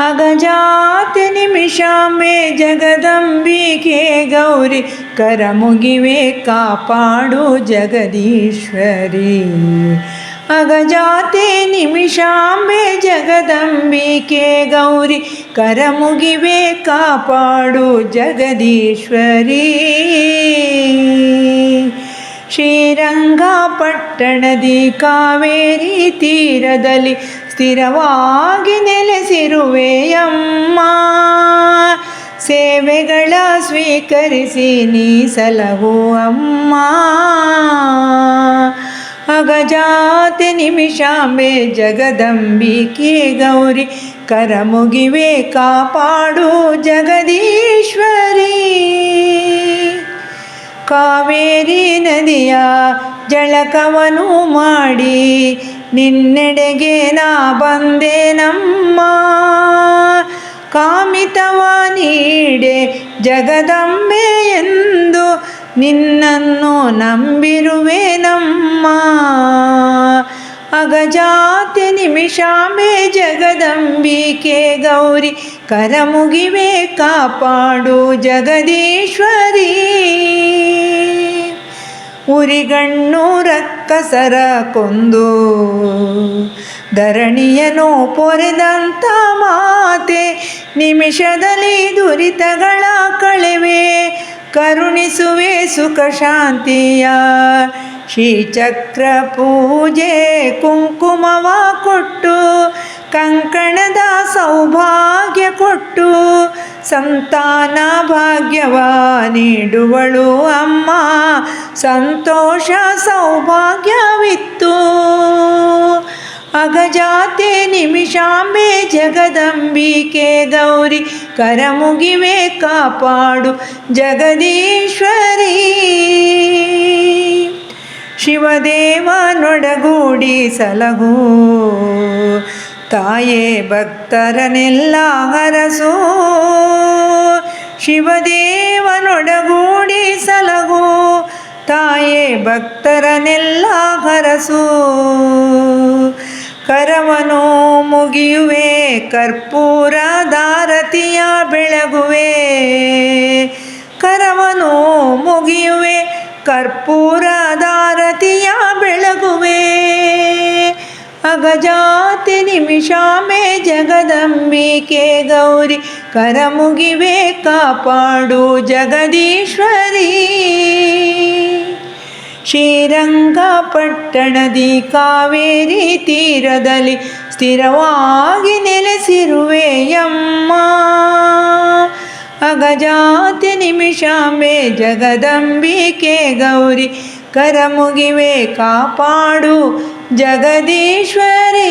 ಅಗಜಾತಿ ನಿಮಿಷಾಂಬೆ ಜಗದಂಬಿಕೆ ಗೌರಿ, ಕರ ಮುಗಿವೆ ಕಾಪಾಡು ಜಗದೀಶ್ವರಿ. ಅಗಜಾತಿ ನಿಮಿಷಾಂಬೆ ಜಗದಂಬಿಕೆ ಗೌರಿ, ಕರ ಮುಗಿವೆ ಕಾಪಾಡು ಜಗದೀಶ್ವರಿ. ಶ್ರೀರಂಗಪಟ್ಟಣದಿ ಕಾವೇರಿ ತೀರದಲ್ಲಿ ಸ್ಥಿರವಾಗಿ ನೆಲೆಸಿರುವೆಯಮ್ಮ. ಸೇವೆಗಳ ಸ್ವೀಕರಿಸಿ ನೀ ಸಲಹು ಅಮ್ಮ. ಅಗಜಾತೆ ನಿಮಿಷಾಂಬೆ ಜಗದಂಬಿಕೆ ಗೌರಿ ಕರ ಮುಗಿವೆ ಕಾಪಾಡು ಜಗದೀಶ್ವರಿ. ಕಾವೇರಿ ನದಿಯ ಜಳಕವನು ಮಾಡಿ ನಿನ್ನೆಡೆಗೆ ನಾ ಬಂದೆ ನಮ್ಮ ಕಾಮಿತವ ನೀಡೆ ಜಗದಂಬೆ ಎಂದು ನಿನ್ನನ್ನು ನಂಬಿರುವೆ ನಮ್ಮ ಅಗಜಾತಿ ನಿಮಿಷಾಂಬೆ ಜಗದಂಬಿಕೆ ಗೌರಿ ಕರ ಮುಗಿವೆ ಕಾಪಾಡು ಜಗದೀಶ್ವರಿ. ಉರಿಗಣ್ಣು ರಕ್ಕಸರ ಕೊಂದು ಧರಣಿಯನು ಪೊರೆದಂಥ ಮಾತೆ ನಿಮಿಷದಲ್ಲಿ ದುರಿತಗಳ ಕಳೆವೆ ಕರುಣಿಸುವೆ ಸುಖ ಶಾಂತಿಯ ಶ್ರೀಚಕ್ರ ಪೂಜೆ ಕುಂಕುಮವ ಕೊಟ್ಟು ಕಂಕಣದ ಸೌಭಾಗ್ಯ ಕೊಟ್ಟು ಸಂತಾನ ಭಾಗ್ಯವ ನೀಡುವಳು ಅಮ್ಮ ಸಂತೋಷ ಸೌಭಾಗ್ಯವಿತ್ತು. ಅಗಜಾತೆ ನಿಮಿಷಾಂಬೆ ಜಗದಂಬಿಕೆ ಗೌರಿ ಕರ ಮುಗಿವೆ ಕಾಪಾಡು ಜಗದೀಶ್ವರಿ. ಶಿವದೇವನೊಡಗೂಡಿ ಸಲಹು ತಾಯೇ ಭಕ್ತರನೆಲ್ಲ ಹರಸು. ಶಿವದೇವನೊಡಗೂಡಿ ಸಲಹು ತಾಯೇ ಭಕ್ತರನೆಲ್ಲ ಹರಸು. ಕರವನು ಮುಗಿಯುವೆ, ಕರ್ಪೂರ ದಾರತಿಯ ಬೆಳಗುವೆ. ಕರವನು ಮುಗಿಯುವೆ, ಕರ್ಪೂರ ದಾರತಿಯ ಬೆಳಗುವೆ. ಅಗಜಾತಿ ನಿಮಿಷಾಮೆ ಜಗದಂಬಿಕೆ ಗೌರಿ ಕರ ಮುಗಿವೆ ಕಾಪಾಡು ಜಗದೀಶ್ವರಿ. ಶ್ರೀರಂಗಪಟ್ಟಣದಿ ಕಾವೇರಿ ತೀರದಲ್ಲಿ ಸ್ಥಿರವಾಗಿ ನೆಲೆಸಿರುವೆಯಮ್ಮ ಅಗಜಾತಿ ನಿಮಿಷಾಂಬೆ ಜಗದಂಬಿಕೆ ಗೌರಿ ಕರ ಮುಗಿವೆ ಕಾಪಾಡು ಜಗದೀಶ್ವರಿ.